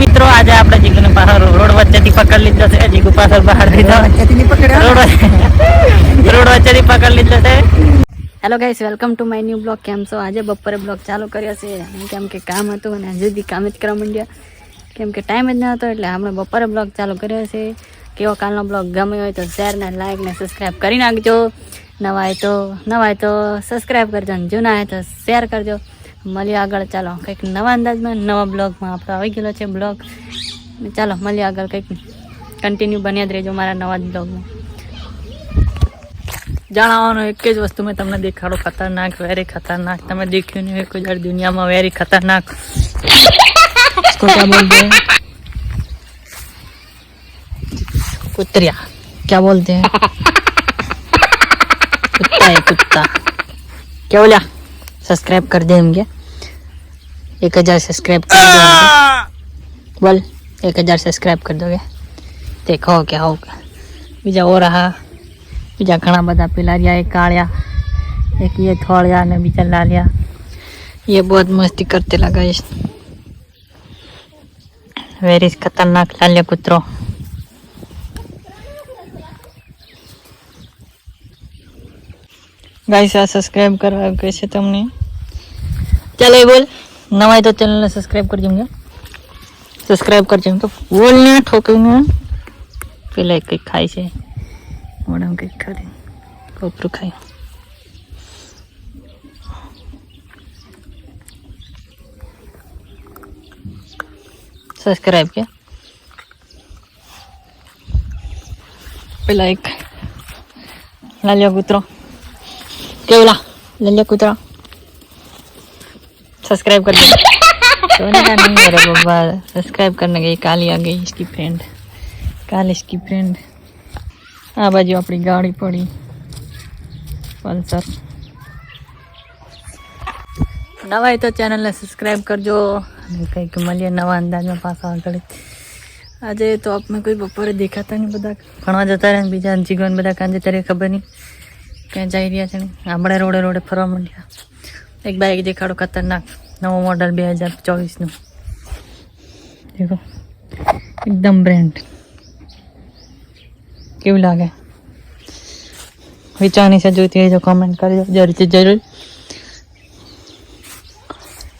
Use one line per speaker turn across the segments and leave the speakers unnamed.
મિત્રો આજે આપણે જીગુને પાછળ રોડ વચ્ચેથી પકડ લીધો છે. જીગુ પાછળ બહાર લીધો રોડ રોડ વચ્ચેથી પકડ લીધો છે.
Hello guys welcome to my new blog કેમ છો? આજે બપોરે બ્લોગ ચાલુ કર્યો છે. કેમ કે કામ હતું અને હજુ બી કામ જ કરવા માંડ્યા. કેમ કે ટાઈમ જ ન હતો એટલે આપણે બપોરે બ્લોગ ચાલુ કર્યો છે. કેવો કાલનો બ્લોગ ગમ્યો હોય તો શેર ને લાઈક ને સબસ્ક્રાઈબ કરી નાખજો. નવા હોય તો નવા હોય તો સબસ્ક્રાઈબ કરજો અને જૂના હોય તો શેર કરજો. મળીએ આગળ ચાલો કંઈક નવા અંદાજમાં નવા બ્લોગમાં આપણો આવી ગયેલો છે બ્લોગ ચાલો મળીએ આગળ કંઈક કન્ટિન્યુ બન્યા જ રહેજો મારા નવા જ બ્લોગમાં
જણાવવાનું એક જ વસ્તુ મેં તમને દેખાડો ખતરનાક વેરી ખતરનાક તમે દેખ્યું નહીં હોય કોઈ દર દુનિયામાં વેરી ખતરનાક इसको क्या बोलते हैं कुतरिया क्या बोलते हैं कुत्ता है कुत्ता क्या बोला सब्सक्राइब कर दे हमके एक हजार सब्सक्राइब कर दो हमके। बोल एक हजार सब्सक्राइब कर दोगे देखो क्या होगा બીજા ઓ રહા બીજા ઘણા બધા પેલા રહ્યા એક કાળિયા એક ये થોળિયા ને બીજા લાલિયા ये बहुत मस्ती करते लगा इस વેરી ખતરનાક લાલ્યા કૂતરો ગાઈસ આ સબસ્ક્રાઇબ કરવા કે છે તમને ચાલો એ બોલ નવાય તો ચેનલને સબસ્ક્રાઈબ કરજો એમને સબસ્ક્રાઈબ કરજો એમ તો બોલને ઠોકીને પેલા કંઈક ખાય છે મેડમ કંઈક ખાધી કોપરું ખાય સબસ્ક્રાઈબ કે પેલા એક લાલિયા કૂતરો કેવલા લાલિયા કૂતરા सब्सक्राइब कर दो सोने का नहीं है रे बाबा सब्सक्राइब करने गई काली आ गई इसकी फ्रेंड काल इसकी फ्रेंड આ બાજુ આપણી ગાડી પડી પલ્સર નવા હોય તો ચેનલને સબસ્ક્રાઈબ કરજો અને કંઈક મળીએ નવા અંદાજમાં પાછા આગળ આજે તો આપણે કોઈ બપોરે દેખાતા નહીં બધા ભણવા જતા રહે ને બીજા જીગોન બધા કાંજે ત્યારે ખબર નહીં ક્યાં જઈ રહ્યા છે ને આપણે રોડે રોડે ફરવા માંડ્યા એક બાઈક દેખાડો ખતરનાક નવો મોડલ બે હજાર ચોવીસનું. દેખો, એકદમ બ્રેન્ડ કેવું લાગે? વિચારણી છે જોઈતી હોય તો કોમેન્ટ કરજો, જરૂરથી જરૂર.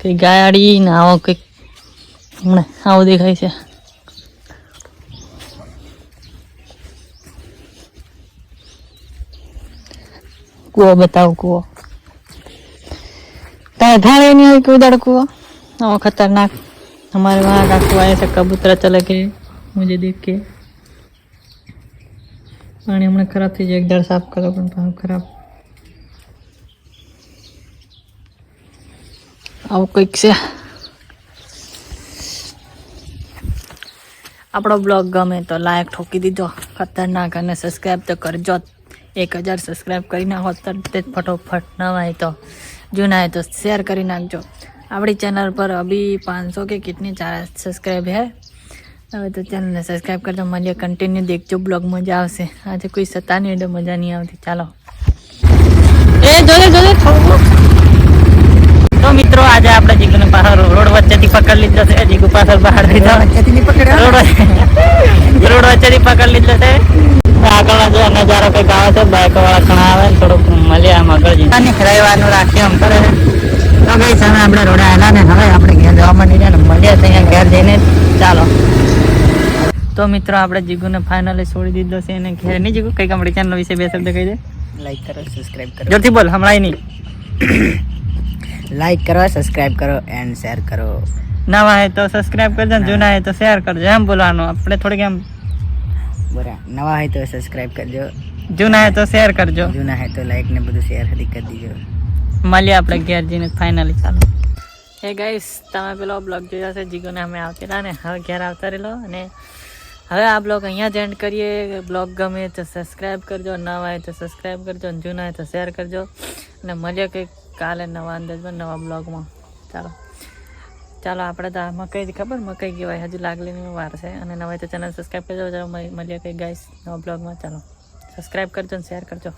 કંઈ ગાડી ને આવો કંઈક, હમણાં આવું દેખાય છે. કૂવો બતાવો, કૂવો. તારે ધારે नहीं હોય કોઈ દાડ કૂવો આવો खतरनाक हमारे वहाँ का कुआ ऐसा कबूतरा चला के मुझे देख के પાણી હમણાં ખરાબ થઈ જાય એક દાડ સાફ કરો પણ પાછું ખરાબ આવું કંઈક છે આપણો બ્લોગ ગમે તો લાયક ઠોકી દીધો ખતરનાક અને સબસ્ક્રાઈબ તો કરજો જ. એક હજાર સબસ્ક્રાઈબ કરી નાખો તરત જ ફટોફટ નવા હોય તો જૂના હોય તો શેર કરી નાખજો. આપણી ચેનલ પર અભી પાંચસો કે કેટલી ચાર સબસ્ક્રાઈબ હે? હવે તો ચેનલને સબસ્ક્રાઈબ કરજો મજા કન્ટિન્યુ દેખજો બ્લોગ મજા આવશે. આજે કોઈ સતા નહીં એટલે મજા નહીં આવતી. ચાલો. એ જોજે જોજે તો મિત્રો આજે આપણે જીગુને પાછળ રોડ વચ્ચેથી પકડ લીધો છે. જીગુ પાછળ બહાર લીધો. રોડ રોડ વચ્ચેથી પકડ લીધો છે. આગળનો જો નજારો કંઈક આવે છે બાઇક વાળા આગળ જઈને. રવિવારનું રાખ્યું કરે. તો ગઈ સામે આપણે રોડે આવેલા ને હવે આપણે ઘેર જવા માંડી જાય ને મળીએ ત્યાં ઘેર જઈને. ચાલો. તો મિત્રો આપણે જીગુને ફાઇનલી છોડી દીધો છે અને ઘેર નહીં જીગુ કંઈક આપણી ચેનલ વિશે બે શબ્દ કહી દે.
લાઈક કરો સબસ્ક્રાઇબ કરો.
જોરથી બોલ હમણાં નહીં.
લાઈક કરો સબસ્ક્રાઇબ કરો એન્ડ શેર કરો.
નવા હે તો સબસ્ક્રાઇબ કરજો જૂના હે તો શેર કરજો. એમ બોલવાનું આપણે થોડીક એમ
બરા નવા હોય તો સબસ્ક્રાઇબ કરજો.
જૂના હે તો શેર કરજો.
જૂના હે તો લાઈક ને બધું શેર હદી કરી દીજો.
મળીએ આપણે ઘેર જઈને ફાઇનલી ચાલો. હે ગાઈસ તમે પેલો બ્લોગ જોયો છે જીગોને અમે આવતી ને. હવે ઘેર આવતા રહેલો અને હવે આ બ્લોગ અહીંયા જ એન્ડ કરીએ. બ્લોગ ગમે તો સબસ્ક્રાઈબ કરજો નવા હોય તો સબસ્ક્રાઈબ કરજો અને જૂના હોય તો શેર કરજો. અને મળીએ કંઈક કાલે નવા અંદાજમાં નવા બ્લોગમાં ચાલો. ચાલો આપણે તો મકાઈ મકઈ જ ખબર? મકઈ કહેવાય હજુ લાગલીની વાર છે. અને નવા તો ચેનલ સબસ્ક્રાઈબ કરજો. ચાલો મળીએ કંઈક ગાઈસ નવા બ્લોગમાં ચાલો. સબસ્ક્રાઈબ કરજો અને શેર કરજો.